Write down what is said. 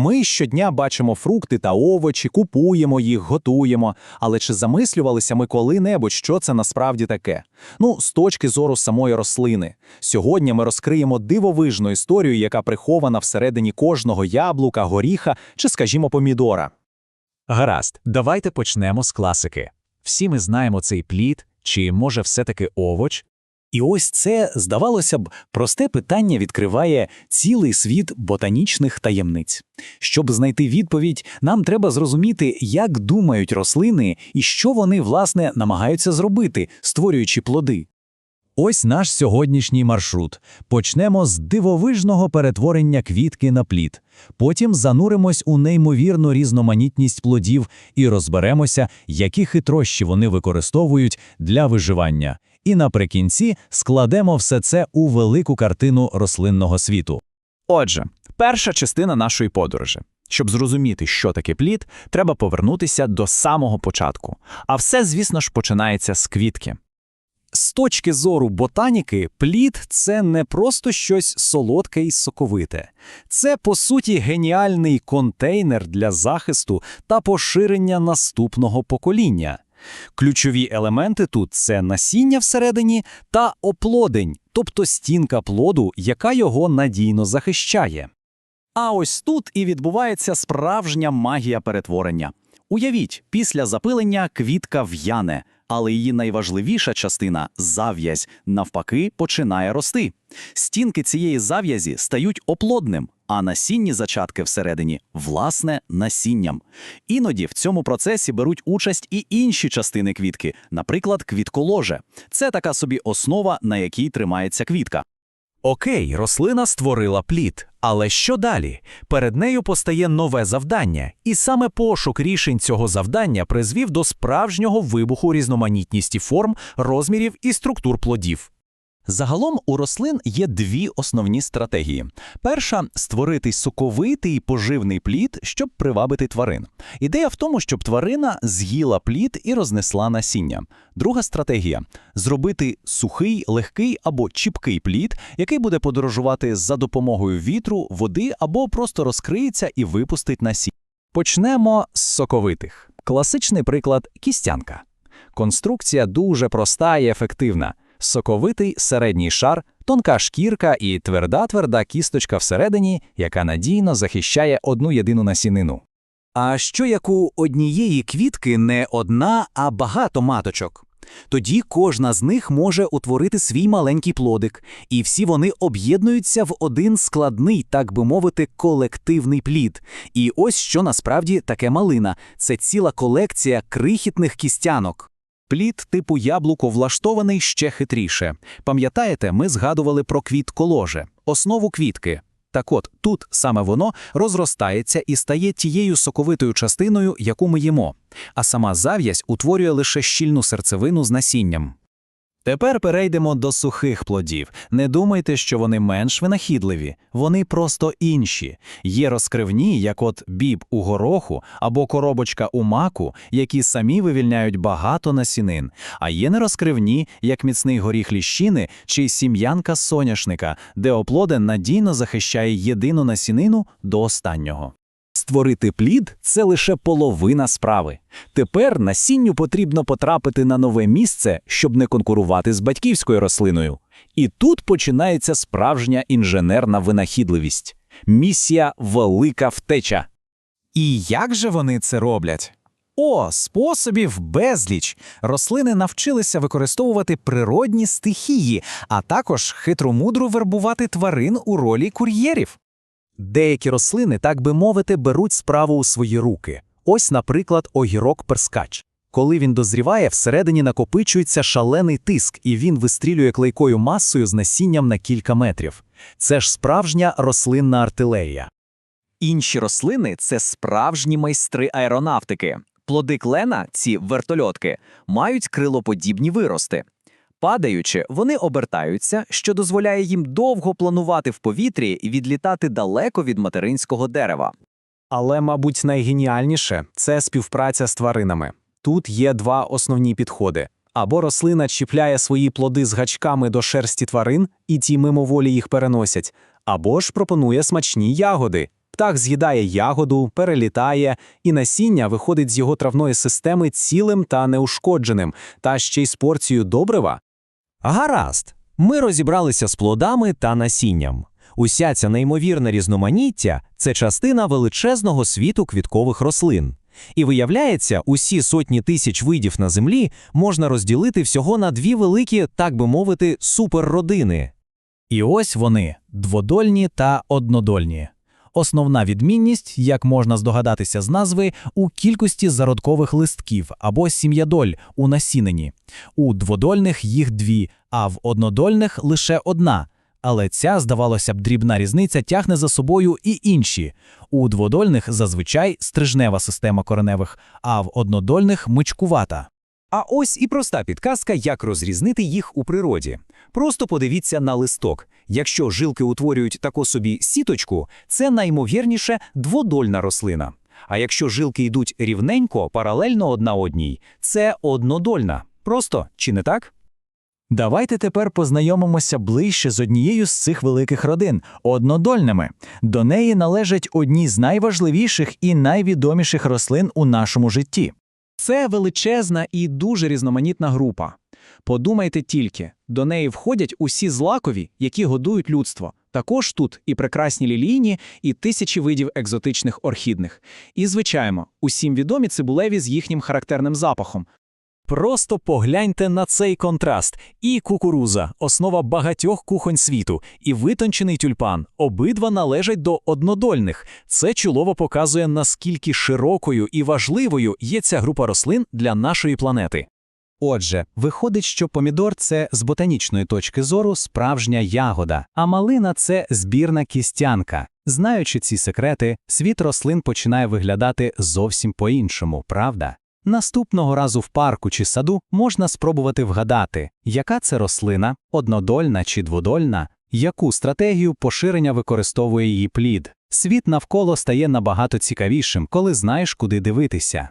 Ми щодня бачимо фрукти та овочі, купуємо їх, готуємо. Але чи замислювалися ми коли-небудь, що це насправді таке? Ну, з точки зору самої рослини. Сьогодні ми розкриємо дивовижну історію, яка прихована всередині кожного яблука, горіха чи, скажімо, помідора. Гаразд, давайте почнемо з класики. Всі ми знаємо цей плід, чи може все-таки овоч? І ось це, здавалося б, просте питання відкриває цілий світ ботанічних таємниць. Щоб знайти відповідь, нам треба зрозуміти, як думають рослини і що вони, власне, намагаються зробити, створюючи плоди. Ось наш сьогоднішній маршрут. Почнемо з дивовижного перетворення квітки на плід. Потім зануримось у неймовірну різноманітність плодів і розберемося, які хитрощі вони використовують для виживання. І наприкінці складемо все це у велику картину рослинного світу. Отже, перша частина нашої подорожі. Щоб зрозуміти, що таке плід, треба повернутися до самого початку. А все, звісно ж, починається з квітки. З точки зору ботаніки, плід це не просто щось солодке і соковите. Це, по суті, геніальний контейнер для захисту та поширення наступного покоління. Ключові елементи тут це насіння всередині та оплодень, тобто стінка плоду, яка його надійно захищає. А ось тут і відбувається справжня магія перетворення. Уявіть, після запилення квітка в'яне, але її найважливіша частина зав'язь, навпаки, починає рости. Стінки цієї зав'язі стають оплодним, а насінні зачатки всередині власне насінням. Іноді в цьому процесі беруть участь і інші частини квітки, наприклад, квітколоже. Це така собі основа, на якій тримається квітка. Окей, рослина створила плід. Але що далі? Перед нею постає нове завдання, і саме пошук рішень цього завдання призвів до справжнього вибуху різноманітності форм, розмірів і структур плодів. Загалом у рослин є дві основні стратегії. Перша створити соковитий поживний плід, щоб привабити тварин. Ідея в тому, щоб тварина з'їла плід і рознесла насіння. Друга стратегія зробити сухий, легкий або чіпкий плід, який буде подорожувати за допомогою вітру, води або просто розкриється і випустить насіння. Почнемо з соковитих. Класичний приклад кістянка. Конструкція дуже проста і ефективна соковитий середній шар, тонка шкірка і тверда-тверда кісточка всередині, яка надійно захищає одну єдину насінину. А що як у однієї квітки не одна, а багато маточок? Тоді кожна з них може утворити свій маленький плодик, і всі вони об'єднуються в один складний, так би мовити, колективний плід. І ось що насправді таке малина це ціла колекція крихітних кістянок. Плід типу яблуко влаштований ще хитріше. Пам'ятаєте, ми згадували про квіт коложе, основу квітки. Так от тут саме воно розростається і стає тією соковитою частиною, яку ми їмо, а сама зав'язь утворює лише щільну серцевину з насінням. Тепер перейдемо до сухих плодів. Не думайте, що вони менш винахідливі, вони просто інші. Є розкривні, як от біб у гороху або коробочка у маку, які самі вивільняють багато насінин, а є нерозкривні, як міцний горіх ліщини чи сім'янка соняшника, де оплоден надійно захищає єдину насінину до останнього. Створити плід це лише половина справи. Тепер насінню потрібно потрапити на нове місце, щоб не конкурувати з батьківською рослиною. І тут починається справжня інженерна винахідливість. Місія велика втеча. І як же вони це роблять? О, способів безліч. Рослини навчилися використовувати природні стихії, а також хитромудро вербувати тварин у ролі кур'єрів. Деякі рослини, так би мовити, беруть справу у свої руки. Ось, наприклад, огірок перскач. Коли він дозріває, всередині накопичується шалений тиск, і він вистрілює клейкою масою з насінням на кілька метрів. Це ж справжня рослинна артилерія. Інші рослини це справжні майстри аеронавтики. Плоди клена, ці вертольотки, мають крилоподібні вирости. Падаючи, вони обертаються, що дозволяє їм довго планувати в повітрі і відлітати далеко від материнського дерева. Але, мабуть, найгеніальніше це співпраця з тваринами. Тут є два основні підходи. Або рослина чіпляє свої плоди з гачками до шерсті тварин, і ті мимоволі їх переносять, або ж пропонує смачні ягоди. Птах з'їдає ягоду, перелітає, і насіння виходить з його травної системи цілим та неушкодженим, та ще й з порцією добрива. Гаразд, ми розібралися з плодами та насінням. Уся ця неймовірне різноманіття це частина величезного світу квіткових рослин. І виявляється, усі сотні тисяч видів на землі можна розділити всього на дві великі, так би мовити, суперродини. І ось вони дводольні та однодольні. Основна відмінність, як можна здогадатися з назви, у кількості зародкових листків або сім'ядоль у насінені. У дводольних їх дві, а в однодольних лише одна. Але ця, здавалося б, дрібна різниця тягне за собою і інші. У дводольних зазвичай стрижнева система кореневих, а в однодольних мичкувата. А ось і проста підказка, як розрізнити їх у природі. Просто подивіться на листок. Якщо жилки утворюють таку собі сіточку, це наймовірніше дводольна рослина. А якщо жилки йдуть рівненько, паралельно одна одній, це однодольна. Просто чи не так? Давайте тепер познайомимося ближче з однією з цих великих родин однодольними. До неї належать одні з найважливіших і найвідоміших рослин у нашому житті. Це величезна і дуже різноманітна група. Подумайте тільки, до неї входять усі злакові, які годують людство. Також тут і прекрасні лілійні, і тисячі видів екзотичних орхідних. І, звичайно, усім відомі цибулеві з їхнім характерним запахом. Просто погляньте на цей контраст. І кукуруза, основа багатьох кухонь світу, і витончений тюльпан. Обидва належать до однодольних. Це чудово показує, наскільки широкою і важливою є ця група рослин для нашої планети. Отже, виходить, що помідор це з ботанічної точки зору справжня ягода, а малина це збірна кістянка. Знаючи ці секрети, світ рослин починає виглядати зовсім по-іншому, правда? Наступного разу в парку чи саду можна спробувати вгадати, яка це рослина, однодольна чи дводольна, яку стратегію поширення використовує її плід. Світ навколо стає набагато цікавішим, коли знаєш, куди дивитися.